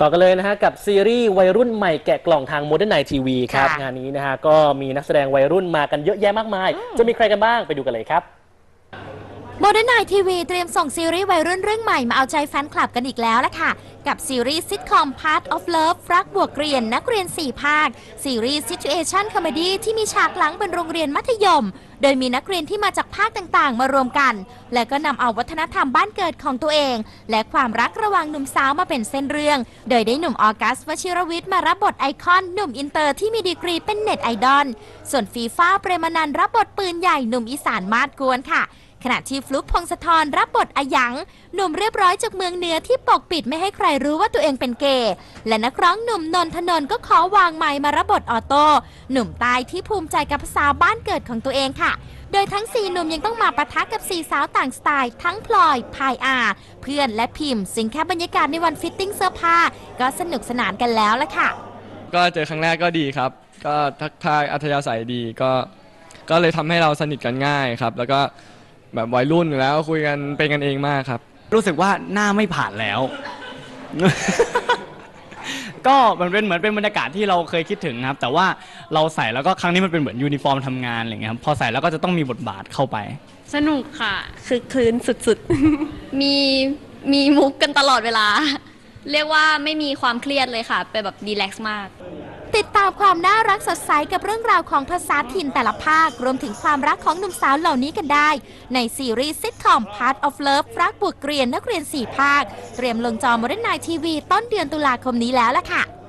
ต่อกันเลยนะฮะกับซีรีส์วัยรุ่นใหม่แกะกล่องทาง Modern Night TV ครับ ค่ะ งานนี้นะฮะก็มีนักแสดงวัยรุ่นมากันเยอะแยะมากมาย จะมีใครกันบ้างไปดูกันเลยครับ โมเดิร์นไนทีวีเตรียมส่งซีรีส์วัยรุ่นเรื่องใหม่มาเอาใจแฟนคลับกันอีกแล้วละค่ะ กับซีรีส์ซิทคอม Part of Love รักบวกเรียน นักเรียน 4 ภาค ซีรีส์ Situation Comedy ที่มีฉากหลังเป็นโรงเรียนมัธยม โดยมีนักเรียนที่มาจากภาคต่างๆ มารวมกัน และก็นำเอาวัฒนธรรมบ้านเกิดของตัวเอง และความรักระหว่างหนุ่มสาวมาเป็นเส้นเรื่อง โดยได้หนุ่มออกัสวชิรวิทย์มารับบทไอคอนหนุ่มอินเตอร์ที่มีดีกรีเป็นเน็ตไอดอลส่วนฟีฟ้าเปรมนันรับบทปืนใหญ่หนุ่มอีสานมาดกวนค่ะ ขณะที่ฟลุกพงศธรรับบทอายังหนุ่มเรียบร้อยจากเมืองเหนือที่ปกปิดไม่ให้ใครรู้ว่าตัวเองเป็นเกย์และนักร้องหนุ่มนนทนนท์ก็ขอวางไมค์มารับบทออโต้หนุ่มใตายที่ภูมิใจกับภาษาบ้านเกิดของตัวเองค่ะ โดยทั้ง 4 หนุ่มยังต้องมาปะทะกับ 4 สาวต่างสไตล์ ทั้งพลอย พายอา เพื่อนและพิมพ์ซึ่งแค่บรรยากาศในวันฟิตติ้งเสื้อผ้า ก็สนุกสนานกันแล้วละค่ะ ก็เจอครั้งแรกก็ดีครับ ก็ทักทายอัธยาศัยดีก็ ก็เลยทำให้เราสนิทกันง่ายครับ แล้วก็ แบบวัยรุ่นอยู่แล้วคุยกันเป็นกันเองมากครับ รู้สึกว่าหน้าไม่ผ่านแล้ว ก็มันเป็นเหมือนเป็นบรรยากาศที่เราเคยคิดถึงนะครับ แต่ว่าเราใส่แล้วก็ครั้งนี้มันเป็นเหมือนยูนิฟอร์มทำงานอะไรเงี้ยครับพอใส่แล้วก็จะต้องมีบทบาทเข้าไป สนุกค่ะ คือคลืนสุดๆ มีมีมุกกันตลอดเวลา เรียกว่าไม่มีความเครียดเลยค่ะ เป็นแบบดีแลกซ์มาก ติดตามความน่ารักสดใสกับเรื่องราวของภาษาถิ่นแต่ละภาค รวมถึงความรักของหนุ่มสาวเหล่านี้กันได้ ในซีรีส์ซิทคอม Part of Love รักบุกเกรียนนักเรียน 4 ภาค เตรียมลงจอ Modern Night TV ต้นเดือนตุลาคมนี้แล้วล่ะค่ะ